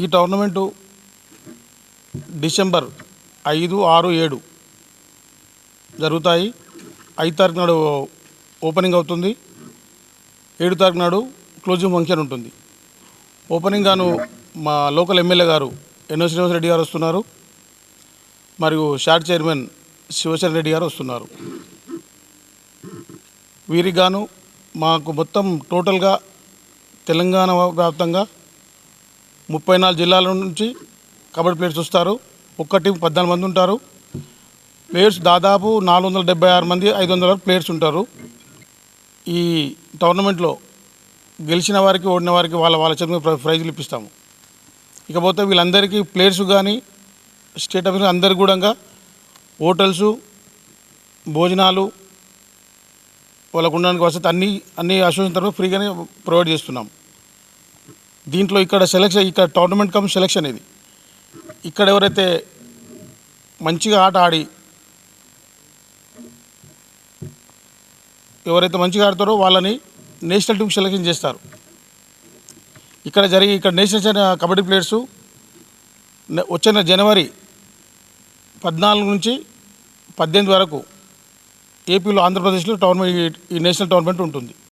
ఈ tournament December ఐదు ఆరు ఏడు జరుగుతాయి. ఐదు తారీఖు నాడు ఓపెనింగ్ అవుతుంది. ఏడు తారీఖు నాడు క్లోజింగ్ ఫంక్షన్ ఉంటుంది. ఓపెనింగ్ గాను మా లోకల్ ఎమ్మెల్యే గారు ఎన్నో శ్రీనివాసరెడ్డి గారు వస్తున్నారు. మరియు షార్ట్ చైర్మన్ శివశరణ్ రెడ్డి గారు వస్తున్నారు. వీరికి గాను మాకు మొత్తం టోటల్గా తెలంగాణ వ్యాప్తంగా ముప్పై నాలుగు జిల్లాల నుంచి కబడ్డీ ప్లేయర్స్ వస్తారు. ఒక్క టీం పద్నాలుగు మంది ఉంటారు. ప్లేయర్స్ దాదాపు నాలుగు వందల డెబ్బై ఆరు మంది ఐదు వందల వరకు ప్లేయర్స్ ఉంటారు. ఈ టోర్నమెంట్లో గెలిచిన వారికి ఓడిన వారికి వాళ్ళ వాళ్ళ చేతి మీద ప్రైజులు ఇప్పిస్తాము. ఇకపోతే వీళ్ళందరికీ ప్లేయర్స్ కానీ స్టేట్ ఆఫీస్ అందరికి కూడా హోటల్స్ భోజనాలు వాళ్ళకు ఉండడానికి వసతి అన్నీ అన్ని అసోసియేషన్ తరఫు ఫ్రీగానే ప్రొవైడ్ చేస్తున్నాం. దీంట్లో ఇక్కడ సెలక్షన్ ఇక్కడ టోర్నమెంట్ కమ్ సెలెక్షన్ ఇది. ఇక్కడ ఎవరైతే మంచిగా ఆట ఆడి ఎవరైతే మంచిగా ఆడతారో వాళ్ళని నేషనల్ టీమ్ సెలెక్షన్ చేస్తారు. ఇక్కడ జరిగి ఇక్కడ నేషనల్ కబడ్డీ ప్లేయర్స్ వచ్చిన జనవరి పద్నాలుగు నుంచి పద్దెనిమిది వరకు ఏపీలో ఆంధ్రప్రదేశ్లో టోర్నమెంట్ ఈ నేషనల్ టోర్నమెంట్ ఉంటుంది.